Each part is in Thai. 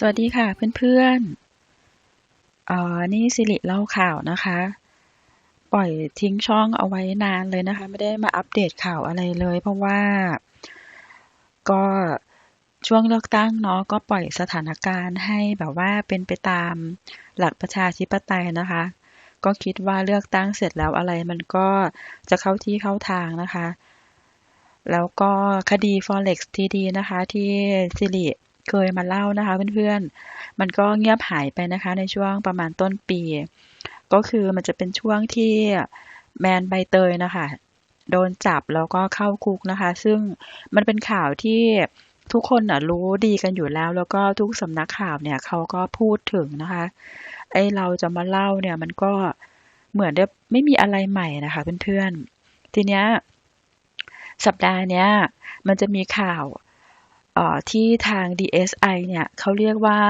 สวัสดีค่ะเพื่อนๆอ่อนี่สิริเล่าข่าวนะคะ ปล่อยทิ้งช่องเอาไว้นานเลยนะคะ ไม่ได้มาอัปเดตข่าวอะไรเลย เพราะว่า ก็ช่วงเลือกตั้งเนาะก็ปล่อยสถานการณ์ให้แบบว่าเป็นไปตามหลักประชาธิปไตยนะคะ ก็คิดว่าเลือกตั้งเสร็จแล้วอะไรมันก็จะเข้าที่เข้าทางนะคะ แล้วก็คดี Forex TD นะคะ ที่สิริ เคยมาเล่านะคะเพื่อนๆ มันก็เงียบหายไปนะคะในช่วงประมาณต้นปี ก็คือมันจะเป็นช่วงที่แมนใบเตยนะคะโดนจับแล้วก็เข้าคุกนะคะ ซึ่งมันเป็นข่าวที่ทุกคนนะรู้ดีกันอยู่แล้ว แล้วก็ทุกสำนักข่าวเนี่ยเขาก็พูดถึงนะคะ ไอเราจะมาเล่าเนี่ยมันก็เหมือนได้ไม่มีอะไรใหม่นะคะเพื่อนๆ ทีเนี้ยสัปดาห์เนี้ยมันจะมีข่าว ที่ทาง DSI เนี่ยเขาเรียกว่า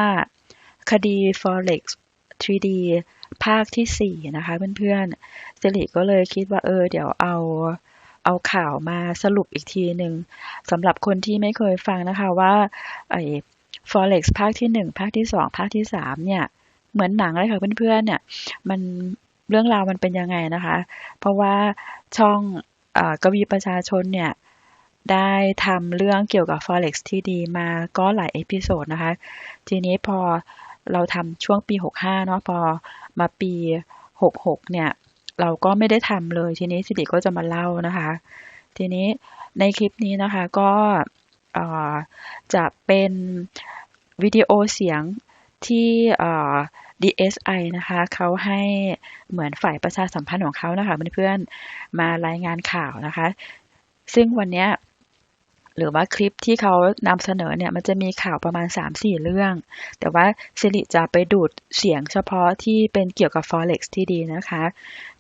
คดี Forex 3D ภาคที่ 4 นะคะเพื่อนๆสิริก็เลยคิดว่าเออเดี๋ยวเอาเอาข่าวมาสรุปอีกทีหนึ่งสำหรับคนที่ไม่เคยฟังนะคะว่าไอ้ Forex ภาคที่ 1 ภาคที่ 2 ภาคที่ 3 เนี่ย เหมือนหนังเลยค่ะเพื่อนๆเนี่ยมันเรื่องราวมันเป็นยังไงนะคะ เพราะว่าช่องอกวีประชาชนเนี่ย ได้ทำเรื่องเกี่ยวกับ Forex ที่ดีมาก็หลายเอพิโซดนะคะ ทีนี้พอเราทำช่วงปี 65 เนาะพอมาปี 66 เนี่ย เราก็ไม่ได้ทำเลย ทีนี้สิริก็จะมาเล่านะคะ ทีนี้ในคลิปนี้นะคะก็จะเป็นวิดีโอเสียงที่เอ่อ DSI นะคะเขาให้เหมือนฝ่ายประชาสัมพันธ์ของเขานะคะเพื่อนๆมารายงานข่าวนะคะ ซึ่งวันเนี้ย หรือว่าคลิปที่เขานำเสนอเนี่ยมันจะมีข่าวประมาณ 3-4 เรื่อง แต่ว่าสิริจะไปดูดเสียงเฉพาะที่เป็นเกี่ยวกับ Forex ที่ดีนะคะ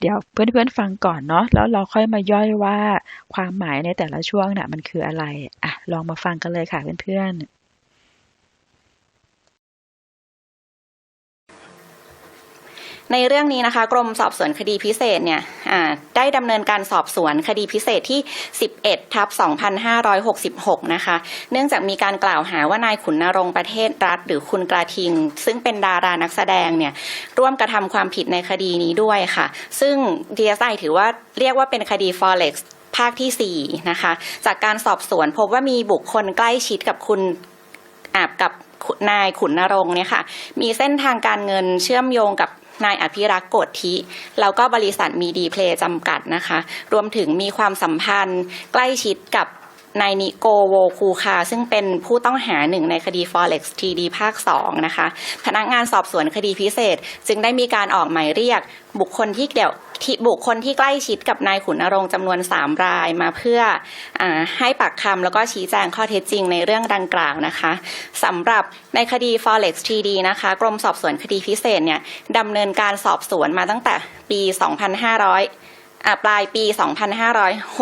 เดี๋ยวเพื่อนๆฟังก่อนเนาะแล้วเราค่อยมาย่อยว่าความหมายในแต่ละช่วงน่ะมันคืออะไรอะลองมาฟังกันเลยค่ะเพื่อนๆ ในเรื่องนี้นะคะ กรมสอบสวนคดีพิเศษเนี่ยได้ดำเนินการสอบสวนคดีพิเศษที่ 11 ทับ 2566 นะคะ เนื่องจากมีการกล่าวหาว่านายขุนนรงประเทศรัฐ หรือคุณกระทิง ซึ่งเป็นดารานักแสดงเนี่ยร่วมกระทำความผิดในคดีนี้ด้วยค่ะ ซึ่ง DSI ถือว่าเรียกว่าเป็นคดี Forex ภาคที่ 4 นะคะ จากการสอบสวนพบว่ามีบุคคลใกล้ชิดกับคุณอาบกับ นายขุนนรงค์เนี่ยค่ะมีเส้นทางการเงินเชื่อมโยงกับนายอภิรักษ์โกฏทิแล้วก็บริษัทมีดีเพลย์จำกัดนะคะ รวมถึงมีความสัมพันธ์ใกล้ชิดกับ นายนิโกโวคูคา ซึ่งเป็นผู้ต้องหาหนึ่งในคดี Forex TD ภาค 2 นะคะ พนักงานสอบสวนคดีพิเศษ จึงได้มีการออกหมายเรียกบุคคลที่เกี่ยวที่บุคคลที่ใกล้ชิดกับนายขุนนรงค์จำนวน 3 รายมาเพื่ออให้ปากคำแล้วก็ชี้แจงข้อเท็จจริงในเรื่องดังกล่าวนะคะสำหรับในคดี Forex TD นะคะ กรมสอบสวนคดีพิเศษเนี่ยดำเนินการสอบสวนมาตั้งแต่ปี 2500อ่า ปลายปี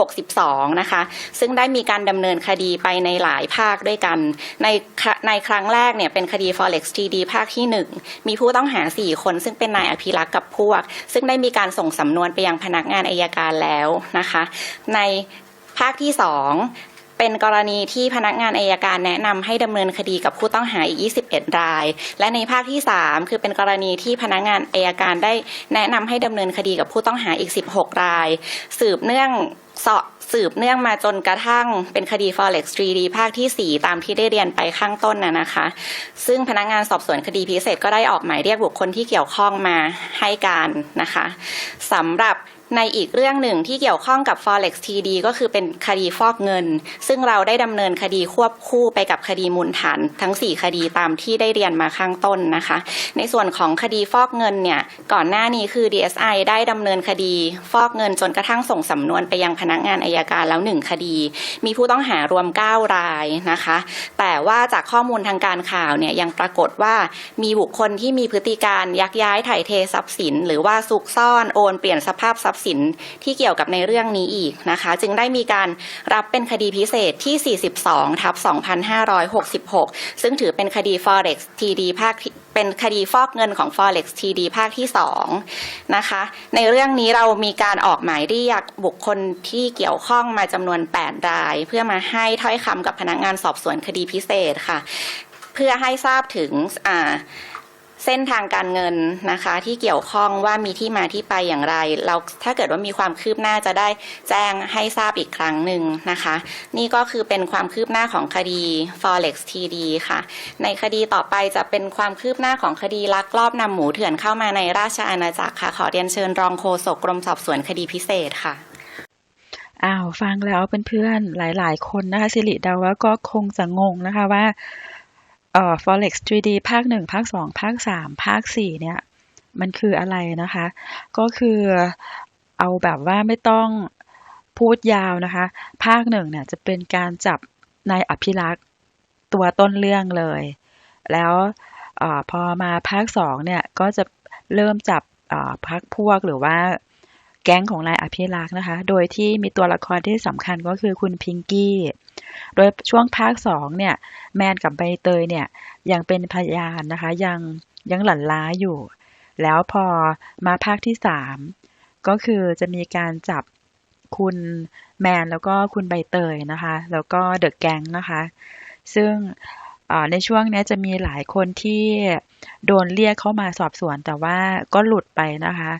2562 นะคะ ซึ่งได้มีการดำเนินคดีไปในหลายภาคด้วยกัน ในในครั้งแรกเนี่ยเป็นคดี Forex TD ภาคที่ 1 มีผู้ต้องหา 4 คน ซึ่งเป็นนายอภิรักษ์กับพวก ซึ่งได้มีการส่งสำนวนไปยังพนักงานอายการแล้วนะคะ ในภาคที่ 2 เป็นกรณีที่พนักงานอายการแนะนำให้ดำเนินคดีกับผู้ต้องหาอีก 21 ราย และในภาคที่ 3 คือเป็นกรณีที่พนักงานอายการได้แนะนำให้ดำเนินคดีกับผู้ต้องหาอีก 16 ราย สืบเนื่องสาะสืบเนื่องมาจนกระทั่งเป็นคดี Forex 3D ภาคที่ 4 ตามที่ได้เรียนไปข้างต้นน่ะนะคะ ซึ่งพนักงานสอบสวนคดีพิเศษก็ได้ออกหมายเรียกบุคคลที่เกี่ยวข้องมาให้การนะคะสำหรับ ในอีกเรื่องหนึ่งที่เกี่ยวข้องกับ Forex TD ก็คือเป็นคดีฟอกเงิน ซึ่งเราได้ดำเนินคดีควบคู่ไปกับคดีมูลฐานทั้ง 4 คดีตามที่ได้เรียนมาข้างต้นนะคะ ในส่วนของคดีฟอกเงินเนี่ยก่อนหน้านี้คือ DSI ได้ดำเนินคดี ฟอกเงินจนกระทั่งส่งสำนวนไปยังพนักงานอายการแล้วหนึ่งคดี มีผู้ต้องหารวม 9 รายนะคะ แต่ว่าจากข้อมูลทางการข่าวเนี่ยยังปรากฏว่ามีบุคคลที่มีพฤติการยักย้ายถ่ายเททรัพย์สิน หรือว่าซุกซ่อนโอนเปลี่ยนสภาพทรัพย์สินที่เกี่ยวกับในเรื่องนี้อีกนะคะ จึงได้มีการรับเป็นคดีพิเศษที่ 42 ทับ 2566 ซึ่งถือเป็นคดี Forex TD ภาคเป็นคดีฟอกเงินของ Forex TD ภาคที่ 2 นะคะ ในเรื่องนี้เรามีการออกหมายเรียกบุคคลที่เกี่ยวข้องมาจำนวน 8 ราย เพื่อมาให้ถ้อยคำกับพนักงานสอบสวนคดีพิเศษค่ะ เพื่อให้ทราบถึงอ่า เส้นทางการเงินนะคะ ที่เกี่ยวข้องว่ามีที่มาที่ไปอย่างไร เราถ้าเกิดว่ามีความคืบหน้าจะได้แจ้งให้ทราบอีกครั้งหนึ่งนะคะ นี่ก็คือเป็นความคืบหน้าของคดี forex td ค่ะ ในคดีต่อไปจะเป็นความคืบหน้าของคดีลักลอบนำหมูเถื่อนเข้ามาในราชอาณาจักรค่ะ ขอเรียนเชิญรองโฆษกกรมสอบสวนคดีพิเศษค่ะอ้าวฟังแล้วเเพื่อนๆหลาย ๆ คนนะคะสิริเดาว่าก็คงจะงงนะคะว่า เอ่อ forex 3D ภาค 1 ภาค 2 ภาค 3 ภาค 4 เนี่ย มันคืออะไรนะคะ ก็คือเอาแบบว่าไม่ต้องพูดยาวนะคะ ภาคหนึ่งเนี่ยจะเป็นการจับนายอภิรักษ์ตัวต้นเรื่องเลย แล้วเออพอมาภาคสองเนี่ยก็จะเริ่มจับเอ่อพักพวกหรือว่าแก๊งของนายอภิรักษ์นะคะ โดยที่มีตัวละครที่สำคัญก็คือคุณพิงกี้ โดยช่วงภาคสองเนี่ยแมนกับใบเตยเนี่ยยังเป็นพยานนะคะยังยังหลั่นล้าอยู่ แล้วพอมาภาคที่สามก็คือจะมีการจับคุณแมนแล้วก็คุณใบเตยนะคะ แล้วก็เดอะแก๊งนะคะ ซึ่งในช่วงนี้จะมีหลายคนที่โดนเรียกเข้ามาสอบสวน แต่ว่าก็หลุดไปนะคะ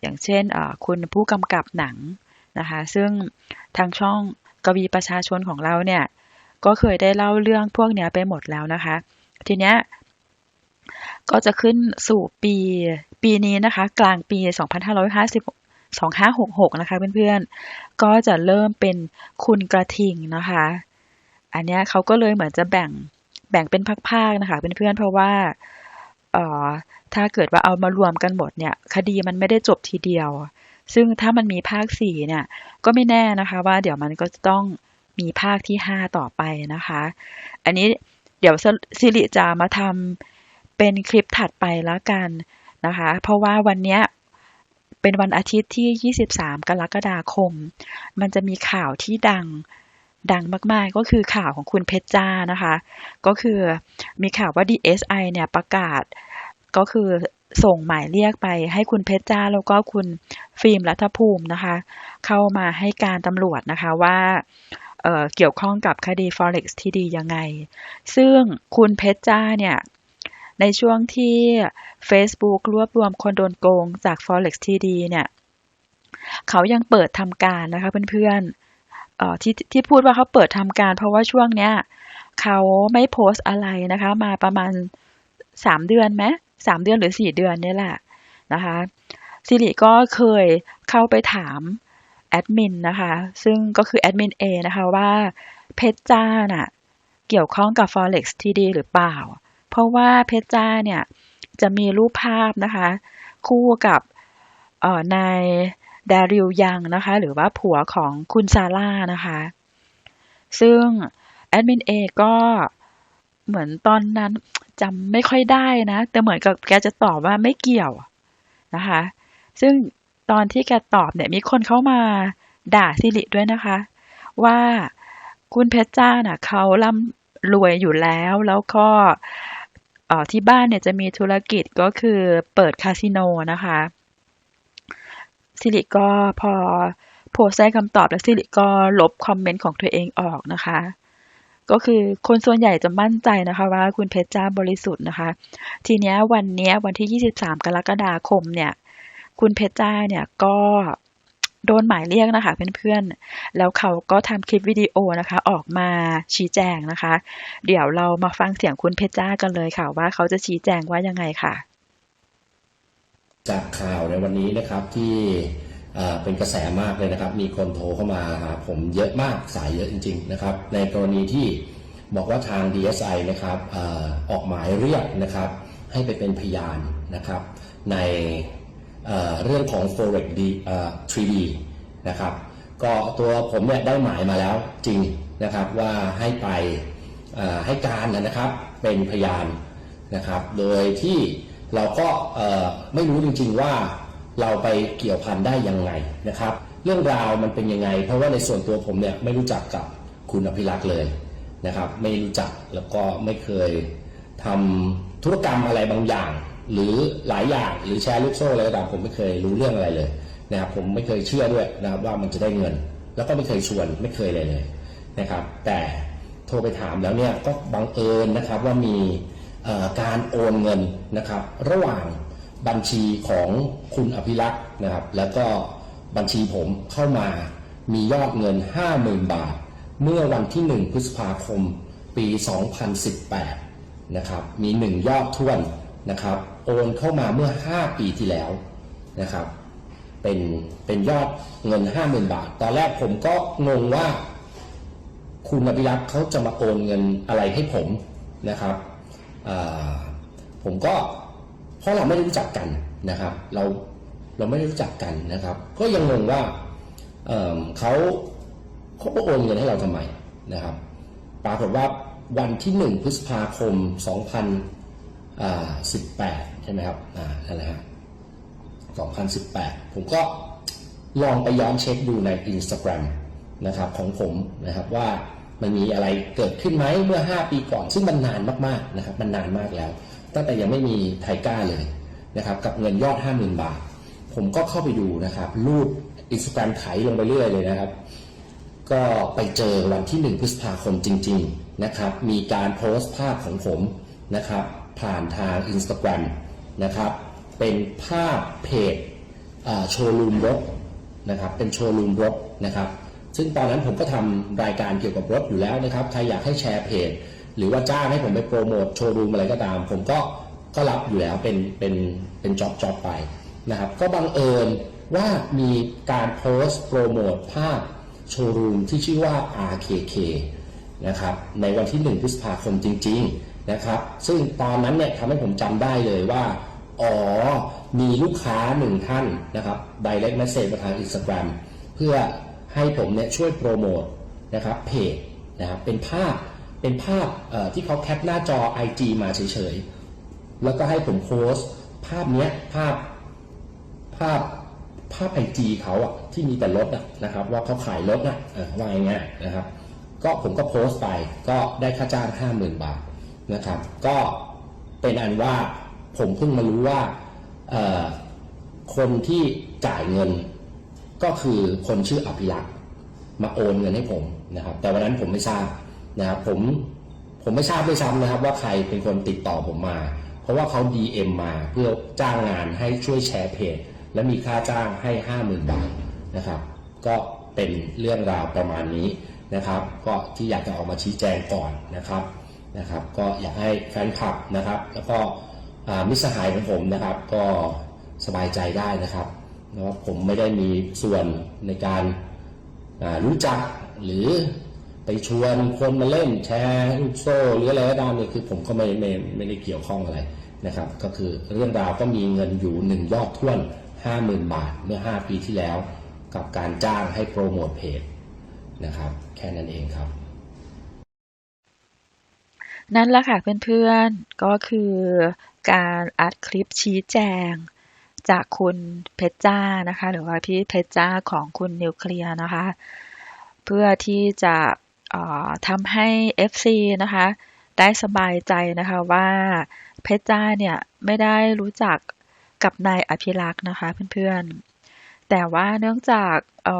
อย่างเช่นคุณผู้กำกับหนังนะคะ ซึ่งทางช่อง กวีประชาชนของเราเนี่ยก็เคยได้เล่าเรื่องพวกเนี้ยไปหมดแล้วนะคะ ทีเนี้ยก็จะขึ้นสู่ปีปีนี้นะคะ กลางปี 2550 2566 นะคะเพื่อนๆ ก็จะเริ่มเป็นคุณกระทิงนะคะ อันเนี้ยเขาก็เลยเหมือนจะแบ่งแบ่งเป็นภาคๆนะคะเพื่อนๆเพราะว่าเอ่อถ้าเกิดว่าเอามารวมกันหมดเนี่ย คดีมันไม่ได้จบทีเดียว ซึ่งถ้ามันมีภาคสี่เนี่ย ก็ไม่แน่นะคะว่าเดี๋ยวมันก็จะต้องมีภาคที่ห้าต่อไปนะคะ อันนี้เดี๋ยวสิริจะมาทำเป็นคลิปถัดไปแล้วกันนะคะ เพราะว่าวันนี้เป็นวันอาทิตย์ที่ 23 กรกฎาคม มันจะมีข่าวที่ดังดังมาก ๆ ก็คือข่าวของคุณเพชรจ้านะคะ ก็คือมีข่าวว่า DSI เนี่ยประกาศก็คือ ส่งหมายเรียกไปให้คุณเพชรจ้าแล้วก็คุณฟิล์มรัฐภูมินะคะ เข้ามาให้การตำรวจนะคะว่าเเกี่ยวข้องกับคดี forex ที่ดียังไง ซึ่งคุณเพชรจ้าเนี่ยในช่วงที่ Facebook รวบรวมคนโดนโกงจาก forex ที่ดีเนี่ย เขายังเปิดทำการนะคะเพื่อนๆที่ที่พูดว่าเขาเปิดทำการ เพราะว่าช่วงเนี้ยเขาไม่โพสต์อะไรนะคะ มาประมาณสามเดือนไหม สามเดือนหรือสี่เดือนนี่แหละนะคะสิริก็เคยเข้าไปถามแอดมินนะคะ ซึ่งก็คือแอดมินเอนะคะว่าเพชรจ้าน่ะเกี่ยวข้องกับ forex ที่ดีหรือเปล่า เพราะว่าเพชรจ้าเนี่ยจะมีรูปภาพนะคะ คู่กับนายดาริวยังนะคะ หรือว่าผัวของคุณซาร่านะคะ ซึ่งแอดมินเอก็ เหมือนตอนนั้นจำไม่ค่อยได้นะ แต่เหมือนกับแกจะตอบว่าไม่เกี่ยวนะคะ ซึ่งตอนที่แกตอบเนี่ยมีคนเข้ามาด่าสิริด้วยนะคะ ว่าคุณเพชรจ้าน่ะเขาร่ำรวยอยู่แล้วแล้วก็ที่บ้านเนี่ยจะมีธุรกิจก็คือเปิดคาสิโนนะคะสิริก็พอโพสต์ได้คำตอบแล้วสิริก็ลบคอมเมนต์ของตัวเองออกนะคะ ก็คือคนส่วนใหญ่จะมั่นใจนะคะว่าคุณเพชรจ้าบริสุทธิ์นะคะ ทีเนี้ยวันเนี้ยวันที่ 23 กรกฎาคมเนี่ย คุณเพชรจ้าเนี่ยก็โดนหมายเรียกนะคะเพื่อนๆ แล้วเขาก็ทำคลิปวิดีโอนะคะ ออกมาชี้แจงนะคะ เดี๋ยวเรามาฟังเสียงคุณเพชรจ้ากันเลยค่ะว่าเขาจะชี้แจงว่ายังไงค่ะ จากข่าวในวันนี้นะครับที่ เป็นกระแสมากเลยนะครับ มีคนโทรเข้ามาหาผมเยอะมากสายเยอะจริง ๆ นะครับ ในกรณีที่บอกว่าทาง DSI นะครับออกหมายเรียกนะครับให้ไปเป็นพยานนะครับในเรื่องของ Forex D 3D นะครับก็ตัวผมเนี่ยได้หมายมาแล้วจริงนะครับว่าให้ไปให้การนะครับเป็นพยานนะครับ โดยที่เราก็ไม่รู้จริงๆว่า เราไปเกี่ยวพันได้ยังไงนะครับ เรื่องราวมันเป็นยังไง เพราะว่าในส่วนตัวผมเนี่ยไม่รู้จักกับคุณอภิรักษ์เลยนะครับ ไม่รู้จักแล้วก็ไม่เคยทำธุรกรรมอะไรบางอย่าง หรือหลายอย่างหรือแชร์ลูกโซ่อะไรก็ตามผมไม่เคยรู้เรื่องอะไรเลยนะครับผมไม่เคยเชื่อด้วยนะครับว่ามันจะได้เงิน แล้วก็ไม่เคยชวนไม่เคยเลยเลยนะครับ แต่โทรไปถามแล้วเนี่ยก็บังเอิญนะครับว่ามีการโอนเงินนะครับ ระหว่าง บัญชีของคุณอภิรักษ์นะครับ แล้วก็บัญชีผมเข้ามามียอดเงิน 50,000 บาท เมื่อวันที่ 1 พฤษภาคม ปี 2018 นะครับ มีหนึ่งยอดท่วนนะครับ โอนเข้ามาเมื่อ 5 ปีที่แล้วนะครับ เป็นเป็นยอดเงิน 50,000 บาท ตอนแรกผมก็งงว่า คุณอภิรักษ์เขาจะมาโอนเงินอะไรให้ผมนะครับผมก็ ราะเราไม่ได้รู้จักกันนะครับ เราเราไม่ได้รู้จักกันนะครับ ก็ยังงงว่าเเขาเขาโอนเงินให้เราทำไมนะครับ ปรากฏว่าวันที่ 1 พฤษภาคม 2018 ใช่ไหมครับอ่านั่นแหละฮะ2018 ผมก็ลองไปย้อนเช็คดูใน Instagram นะครับของผมนะครับว่ามันมีอะไรเกิดขึ้นไหมเมื่อ 5 ปีก่อน ซึ่งมันนานมากๆนะครับ มันนานมากแล้ว ตั้งแต่ยังไม่มีไทก้าเลยนะครับกับเงินยอด 50,000 บาท ผมก็เข้าไปดูนะครับรูป Instagram ไถลงไปเรื่อยเลยนะครับ ก็ไปเจอวันที่ 1 พฤษภาคมจริง ๆนะครับ มีการโพสต์ภาพของผมนะครับ ผ่านทาง Instagram นะครับ เป็นภาพเพจโชว์รูมรถนะครับ เป็นโชว์รูมรถนะครับ ซึ่งตอนนั้นผมก็ทำรายการเกี่ยวกับรถอยู่แล้วนะครับ ใครอยากให้แชร์เพจ หรือว่าจ้างให้ผมไปโปรโมทโชว์รูมอะไรก็ตาม ผมก็ก็รับอยู่แล้วเป็นเป็นเป็นจ็อบจ็อบไปนะครับก็บังเอิญว่ามีการโพสต์โปรโมทภาพโชว์รูมที่ชื่อว่า RKK นะครับในวันที่ 1 พฤษภาคมจริง ๆนะครับ ซึ่งตอนนั้นเนี่ยทำให้ผมจำได้เลยว่า อ๋อ มีลูกค้าหนึ่งท่านนะครับ direct message มาทาง Instagram เพื่อให้ผมเนี่ยช่วยโปรโมทนะครับเพจนะครับเป็นภาพ เป็นภาพที่เขาแคปหน้าจอ IG มาเฉยๆ แล้วก็ให้ผมโพสภาพเนี้ยภาพภาพภาพไอจีเขาอะที่มีแต่รถอะนะครับ ว่าเขาขายรถนะว่าอย่างเงี้ยนะครับ ก็ผมก็โพสต์ไปก็ได้ค่าจ้างห้าหมื่นบาทนะครับ ก็เป็นอันว่าผมเพิ่งมารู้ว่าคนที่จ่ายเงินก็คือคนชื่ออภิรักษ์มาโอนเงินให้ผมนะครับ แต่วันนั้นผมไม่ทราบ นะครับผมผมไม่ทราบด้วยซ้ำนะครับ ว่าใครเป็นคนติดต่อผมมา เพราะว่าเขา DM มาเพื่อจ้างงานให้ช่วยแชร์เพจ และมีค่าจ้างให้ห้าหมื่นบาทนะครับ ก็เป็นเรื่องราวประมาณนี้นะครับ ก็ที่อยากจะออกมาชี้แจงก่อนนะครับนะครับ ก็อยากให้แฟนคลับนะครับ แล้วก็มิตรสหายของผมนะครับ ก็สบายใจได้นะครับนะครับผมไม่ได้มีส่วนในการรู้จักหรือ ไปชวนคนมาเล่นแชร์ลูกโซ่หรืออะไรก็ตามเนี่ยคือผมก็ไม่ไม่ไม่ได้เกี่ยวข้องอะไรนะครับ ก็คือเรื่องราวก็มีเงินอยู่หนึ่งยอดท่วนห้าหมื่นบาทเมื่อ 5 ปีที่แล้ว กับการจ้างให้โปรโมทเพจนะครับ แค่นั้นเองครับ นั่นแหละค่ะเพื่อนๆ ก็คือการอัดคลิปชี้แจงจากคุณเพชรจ้านะคะ หรือว่าพี่เพชรจ้าของคุณนิวเคลียร์นะคะ เพื่อที่จะ ทำให้ FC นะคะ ได้สบายใจนะคะว่าเพชรจ้าเนี่ยไม่ได้รู้จักกับนายอภิรักษ์นะคะเพื่อนๆ แต่ว่าเนื่องจากอ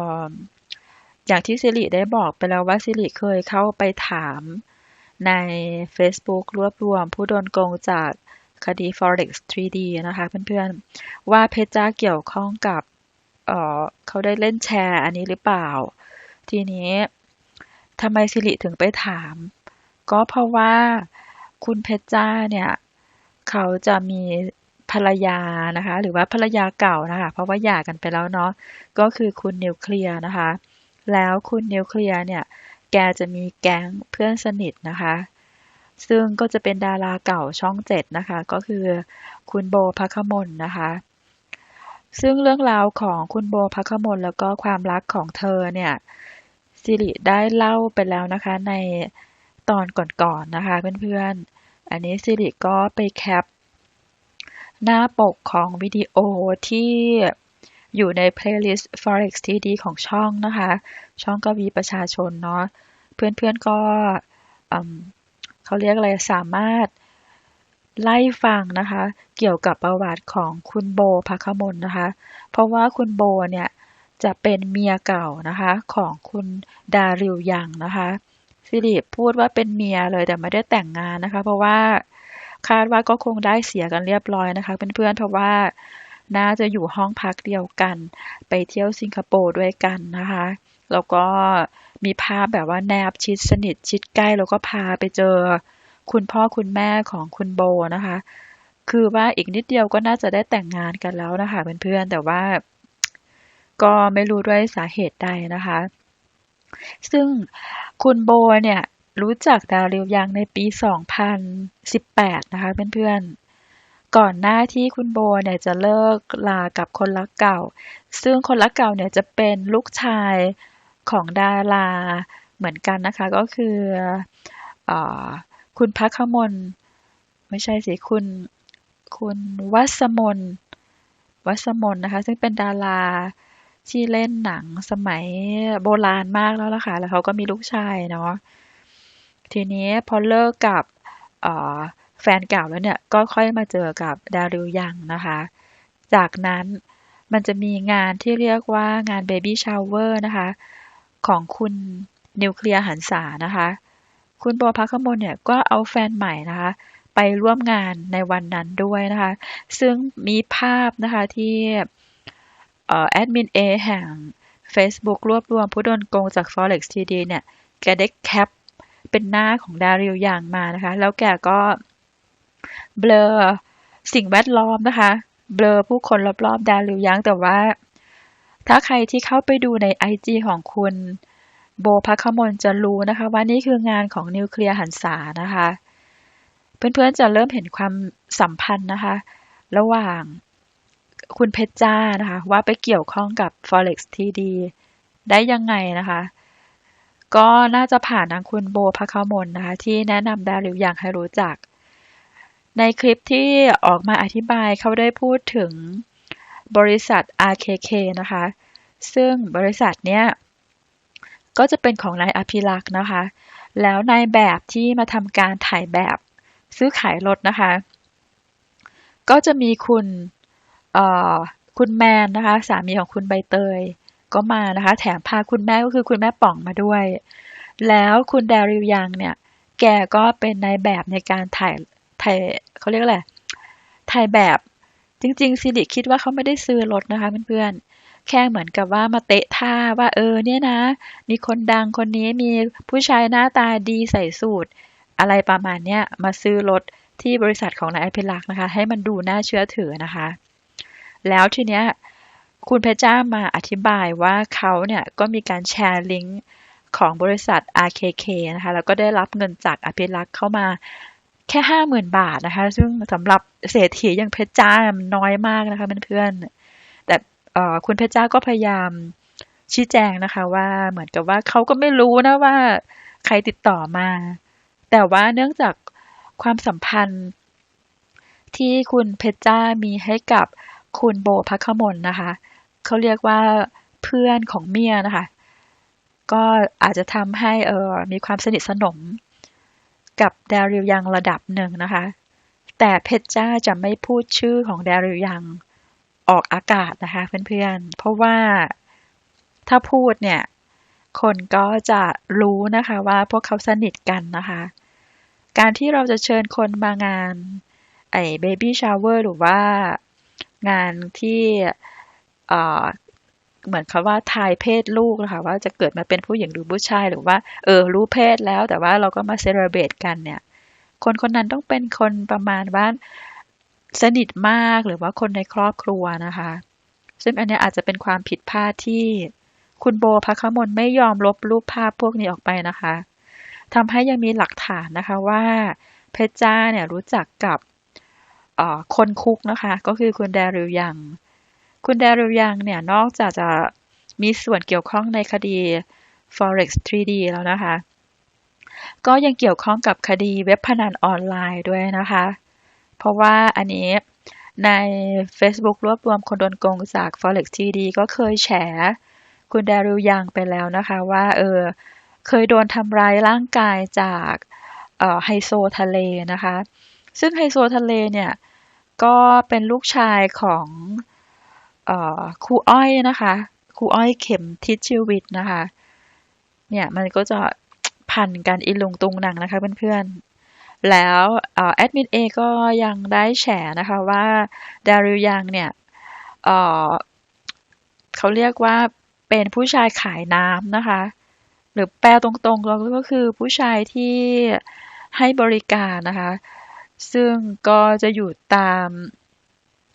อย่างที่สิริได้บอกไปแล้วว่าสิริเคยเข้าไปถามใน Facebook รวบรวมผู้โดนโกงจากคดี Forex 3D นะคะเพื่อนๆ ว่าเพชรจ้าเกี่ยวข้องกับเเขาได้เล่นแชร์อันนี้หรือเปล่า ทีนี้ ทำไมสิริถึงไปถาม ก็เพราะว่าคุณเพชรจ้าเนี่ย เขาจะมีภรรยานะคะ หรือว่าภรรยาเก่านะคะ เพราะว่าหย่ากันไปแล้วเนาะก็คือคุณนิวเคลียร์นะคะ แล้วคุณนิวเคลียร์เนี่ย แกจะมีแก๊งเพื่อนสนิทนะคะ ซึ่งก็จะเป็นดาราเก่าช่องเจ็ดนะคะ ก็คือคุณโบพัคมลนะคะ ซึ่งเรื่องราวของคุณโบพัคมลแล้วก็ความรักของเธอเนี่ย สิริได้เล่าไปแล้วนะคะในตอนก่อนๆนนะคะเพื่อนๆ อันนี้สิริก็ไปแคป หน้าปกของวิดีโอที่อยู่ใน playlist forex td ของช่องนะคะ ช่องกวีประชาชนเนาะ เพื่อนๆก็เขาเรียกอะไรสามารถไล่ฟังนะคะ เกี่ยวกับประวัติของคุณโบภัคมลนะคะ เพราะว่าคุณโบเนี่ย จะเป็นเมียเก่านะคะของคุณดาริวยังนะคะสิริพูดว่าเป็นเมียเลยแต่ไม่ได้แต่งงานนะคะ เพราะว่าคาดว่าก็คงได้เสียกันเรียบร้อยนะคะเพื่อนๆเพราะว่าน่าจะอยู่ห้องพักเดียวกัน ไปเที่ยวสิงคโปร์ด้วยกันนะคะแล้วก็มีภาพแบบว่าแนบชิดสนิทชิดใกล้แล้วก็พาไปเจอคุณพ่อคุณแม่ของคุณโบนะคะ คือว่าอีกนิดเดียวก็น่าจะได้แต่งงานกันแล้วนะคะเพื่อนๆแต่ว่า ก็ไม่รู้ด้วยสาเหตุใดนะคะ ซึ่งคุณโบเนี่ยรู้จักดาริวยังในปี 2018 นะคะเพื่อนๆ ก่อนหน้าที่คุณโบเนี่ยจะเลิกลากับคนรักเก่า ซึ่งคนรักเก่าเนี่ยจะเป็นลูกชายของดาราเหมือนกันนะคะ ก็คืออคุณพักขมลไม่ใช่สิคุณคุณวัสมนวัสมนนะคะ ซึ่งเป็นดารา ที่เล่นหนังสมัยโบราณมากแล้วล่ะค่ะ แล้วเขาก็มีลูกชายเนาะ ทีนี้พอเลิกกับแฟนเก่าแล้วเนี่ย ก็ค่อยมาเจอกับดาริวยังนะคะ จากนั้นมันจะมีงานที่เรียกว่างาน Baby Shower นะคะ ของคุณนิวเคลียร์หันษานะคะ คุณโบพักขมลเนี่ยก็เอาแฟนใหม่นะคะ ไปร่วมงานในวันนั้นด้วยนะคะ ซึ่งมีภาพนะคะที่ แอดมินเอแห่ง Facebook รวบรวมผู้โดนโกงจาก Forex TD เนี่ย แกได้แคปเป็นหน้าของดาริวอย่างมานะคะ แล้วแกก็เบลอสิ่งแวดล้อมนะคะ เบลอผู้คนรอบๆดาริวยังแต่ว่า ถ้าใครที่เข้าไปดูใน IG ของคุณโบพักขมลจะรู้นะคะ ว่านี่คืองานของนิวเคลียร์หันษานะคะ เพื่อนๆจะเริ่มเห็นความสัมพันธ์นะคะ ระหว่าง คุณเพชรจ้านะคะ ว่าไปเกี่ยวข้องกับ Forex TD ได้ยังไงนะคะ ก็น่าจะผ่านทางคุณโบพักขมลนะคะ ที่แนะนำดาริวอย่างให้รู้จัก ในคลิปที่ออกมาอธิบายเขาได้พูดถึงบริษัท RKK นะคะ ซึ่งบริษัทเนี้ยก็จะเป็นของนายอภิรักษ์นะคะ แล้วนายแบบที่มาทำการถ่ายแบบซื้อขายรถนะคะ ก็จะมีคุณ คุณแมนนะคะ สามีของคุณใบเตย ก็มานะคะ แถมพาคุณแม่ก็คือคุณแม่ป่องมาด้วย แล้วคุณดาริวยังเนี่ย แกก็เป็นนายแบบในการถ่ายถ่ายเขาเรียกอะไรถ่ายแบบจริงๆซิริคิดว่าเขาไม่ได้ซื้อรถนะคะเพื่อนๆ แค่เหมือนกับว่ามาเตะท่าว่าเออเนี่ยนะ มีคนดังคนนี้มีผู้ชายหน้าตาดีใส่สูตร อะไรประมาณเนี้ยมาซื้อรถที่บริษัทของนายอภิรักษ์นะคะ ให้มันดูน่าเชื่อถือนะคะ แล้วทีเนี้ยคุณเพชรจ้ามาอธิบายว่าเขาเนี่ยก็มีการแชร์ลิงก์ของบริษัท RKK นะคะแล้วก็ได้รับเงินจากอภิรักษ์เข้ามาแค่ห้าหมื่นบาทนะคะ ซึ่งสำหรับเศรษฐีอย่างเพชรจ้ามันน้อยมากนะคะเพื่อนๆแต่คุณเพชรจ้าก็พยายามชี้แจงนะคะ ว่าเหมือนกับว่าเขาก็ไม่รู้นะว่าใครติดต่อมา แต่ว่าเนื่องจากความสัมพันธ์ที่คุณเพชรจ้ามีให้กับ คุณโบพักขมลนะคะเขาเรียกว่าเพื่อนของเมียนะคะ ก็อาจจะทำให้เออมีความสนิทสนมกับดาริวยังระดับหนึ่งนะคะ แต่เพชรจ้าจะไม่พูดชื่อของดาริวยังออกอากาศนะคะเพื่อนๆ เพราะว่าถ้าพูดเนี่ย คนก็จะรู้นะคะว่าพวกเขาสนิทกันนะคะ การที่เราจะเชิญคนมางาน ไอ้เบบี้ชาวเวอร์หรือว่า งานที่เหมือนคาว่าทายเพศลูกนะคะว่าจะเกิดมาเป็นผู้หญิงหรือผู้ชายหรือว่า เออ รู้เพศแล้ว แต่ว่าเราก็มาเซเลบรตกันเนี่ย คนคนนั้นต้องเป็นคนประมาณว่าสนิทมากหรือว่าคนในครอบครัวนะคะ ซึ่งอันนี้อาจจะเป็นความผิดพลาดที่คุณโบพักขมลไม่ยอมลบรูปภาพพวกนี้ออกไปนะคะทำให้ยังมีหลักฐานนะคะว่าเพชรจ้าเนี่ยรู้จักกับ คนคุกนะคะ ก็คือคุณแดริวยัง คุณแดริวยังเนี่ยนอกจากจะมีส่วนเกี่ยวข้องในคดี forex 3D แล้วนะคะ ก็ยังเกี่ยวข้องกับคดีเว็บพนันออนไลน์ด้วยนะคะ เพราะว่าอันนี้ใน Facebook รวบรวมคนโดนโกงจาก forex 3D ก็เคยแฉคุณแดริวยังไปแล้วนะคะว่าเออเคยโดนทำร้ายร่างกายจากไฮโซทะเลนะคะ ซึ่งไฮโซทะเลเนี่ยก็เป็นลูกชายของครูอ้อยนะคะครูอ้อยเข็มทิชชีวิตนะคะ เนี่ยมันก็จะพันกันอีลุงตุงหนังนะคะเพื่อนๆ แล้วออแอดมินเอก็ยังได้แฉนะคะว่าดาริลยังเนี่ยเเขาเรียกว่าเป็นผู้ชายขายน้ำนะคะ หรือแปลตรงๆก็คือผู้ชายที่ให้บริการนะคะ ซึ่งก็จะอยู่ตาม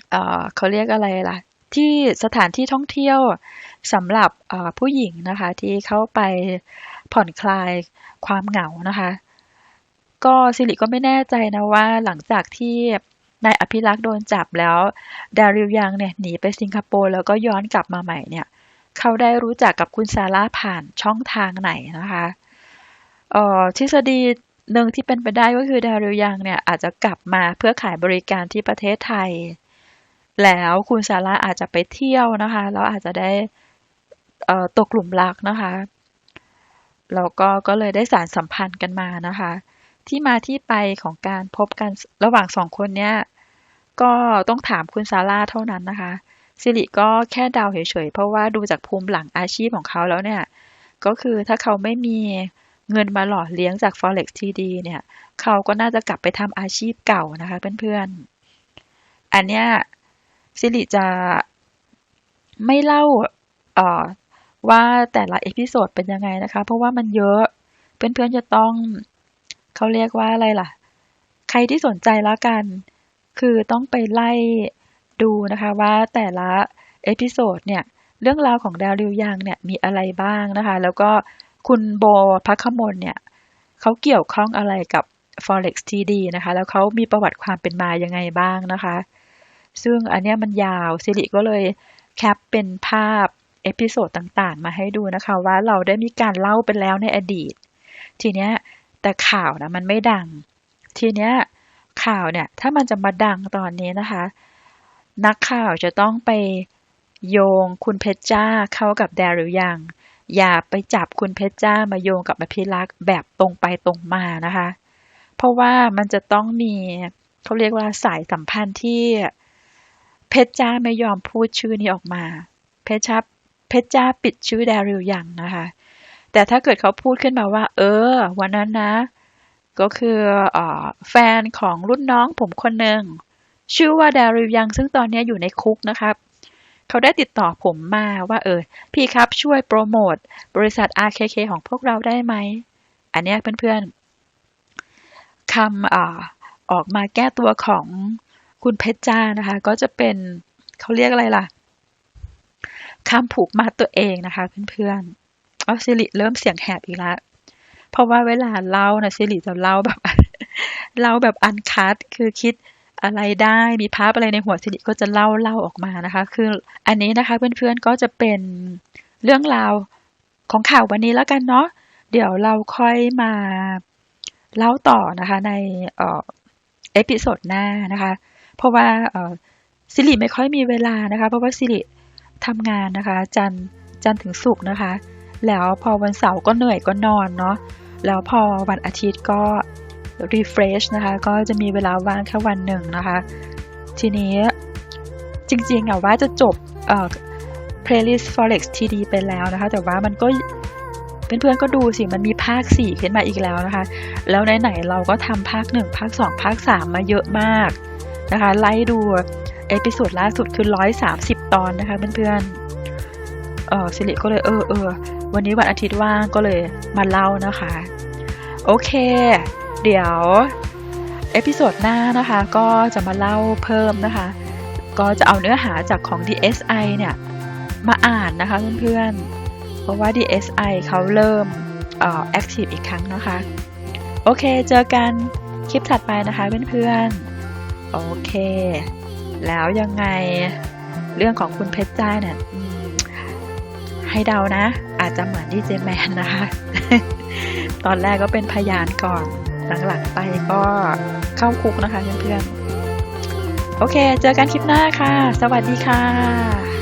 เอ่อเขาเรียกอะไรล่ะ ที่สถานที่ท่องเที่ยวสำหรับผู้หญิงนะคะ ที่เข้าไปผ่อนคลายความเหงานะคะ ก็สิริก็ไม่แน่ใจนะว่าหลังจากที่นายอภิรักษ์โดนจับแล้วดาริลยังเนี่ยหนีไปสิงคโปร์แล้วก็ย้อนกลับมาใหม่เนี่ยเขาได้รู้จักกับคุณซาร่าผ่านช่องทางไหนนะคะทฤษฎี หนึ่งที่เป็นไปได้ก็คือดาริลยังเนี่ยอาจจะกลับมาเพื่อขายบริการที่ประเทศไทย แล้วคุณซาร่าอาจจะไปเที่ยวนะคะแล้วอาจจะได้ตกหลุมรักนะคะแล้วก็ก็เลยได้สารสัมพันธ์กันมานะคะ ที่มาที่ไปของการพบกันระหว่างสองคนเนี้ยก็ต้องถามคุณซาร่าเท่านั้นนะคะ สิริก็แค่เดาเฉยๆเพราะว่าดูจากภูมิหลังอาชีพของเขาแล้วเนี่ย ก็คือถ้าเขาไม่มี เงินมาหล่อเลี้ยงจาก forex TD เนี่ย เขาก็น่าจะกลับไปทำอาชีพเก่านะคะเพื่อนๆ อันเนี้ยสิริจะไม่เล่าเอ่อว่าแต่ละเอพิโซดเป็นยังไงนะคะ เพราะว่ามันเยอะเพื่อนๆจะต้องเขาเรียกว่าอะไรล่ะ ใครที่สนใจแล้วกัน คือต้องไปไล่ดูนะคะว่าแต่ละเอพิโซดเนี่ยเรื่องราวของดาวริวยังเนี่ยมีอะไรบ้างนะคะ แล้วก็ คุณโบพักขมลเนี่ยเขาเกี่ยวข้องอะไรกับ forex TD นะคะ แล้วเขามีประวัติความเป็นมายังไงบ้างนะคะ ซึ่งอันเนี้ยมันยาวสิริก็เลยแคปเป็นภาพเอพิโซดต่างๆ มาให้ดูนะคะว่าเราได้มีการเล่าไปแล้วในอดีต ทีเนี้ยแต่ข่าวนะมันไม่ดัง ทีเนี้ยข่าวเนี่ยถ้ามันจะมาดังตอนนี้นะคะ นักข่าวจะต้องไปโยงคุณเพชรจ้าเข้ากับแดริลยัง อย่าไปจับคุณเพชรจ้ามาโยงกับอภิรักษ์แบบตรงไปตรงมานะคะ เพราะว่ามันจะต้องมีเขาเรียกว่าสายสัมพันธ์ที่เพชรจ้าไม่ยอมพูดชื่อนี้ออกมา เพชรจ้าเพชรจ้าปิดชื่อแดริลยังนะคะ แต่ถ้าเกิดเขาพูดขึ้นมาว่า เออ วันนั้นนะ ก็คือออแฟนของรุ่นน้องผมคนหนึ่งชื่อว่าดาริลยังซึ่งตอนนี้อยู่ในคุกนะครับ เขาได้ติดต่อผมมาว่าเออพี่ครับช่วยโปรโมทบริษัท RKK ของพวกเราได้ไหม อันนี้เพื่อนๆคำอออกมาแก้ตัวของคุณเพชรจ้านะคะ ก็จะเป็นเขาเรียกอะไรล่ะคำผูกมาตัวเองนะคะเพื่อนๆอ๋อสิริเริ่มเสียงแหบอีกแล้วเพราะว่าเวลาเล่านะสิริจะเล่าแบบเล่าแบบอันคัดคือคิด อะไรได้มีภาพอะไรในหัวสิริก็จะเล่าเล่าออกมานะคะ คืออันนี้นะคะเพื่อนๆก็จะเป็นเรื่องราวของข่าววันนี้แล้วกันเนาะเดี๋ยวเราค่อยมาเล่าต่อนะคะในเอพิโซดหน้านะคะ เพราะว่าสิริไม่ค่อยมีเวลานะคะ เพราะว่าสิริทำงานนะคะ จันจันถึงศุกร์นะคะ แล้วพอวันเสาร์ก็เหนื่อยก็นอนเนาะแล้วพอวันอาทิตย์ก็ refresh นะคะ ก็จะมีเวลาว่างแค่วันหนึ่งนะคะ ทีนี้จริงๆอะว่าจะจบเอ่อ playlist forex td ไปแล้วนะคะ แต่ว่ามันก็เพื่อนๆก็ดูสิมันมีภาค 4 ขึ้นมาอีกแล้วนะคะ แล้วไหนๆเราก็ทำภาค 1 ภาค 2 ภาค 3 มาเยอะมากนะคะ ไล่ดูเอพิโซดล่าสุดคือ 130 ตอนนะคะเพื่อนๆเออสิริก็เลยเออเออวันนี้วันอาทิตย์ว่างก็เลยมาเล่านะคะ โอเค เดี๋ยวเอพิโซดหน้านะคะก็จะมาเล่าเพิ่มนะคะ ก็จะเอาเนื้อหาจากของ DSI เนี่ยมาอ่านนะคะเพื่อนๆ เพราะว่า DSI เขาเริ่มเอ่อ active อีกครั้งนะคะ โอเคเจอกันคลิปถัดไปนะคะเพื่อนๆ โอเค แล้วยังไงเรื่องของคุณเพชรจ้าเนี่ยให้เดานะ อาจจะเหมือนดีเจแมนนะคะ ตอนแรกก็เป็นพยานก่อน หลังๆไปก็เข้าคุกนะคะเพื่อนๆ โอเค เจอกันคลิปหน้าค่ะ สวัสดีค่ะ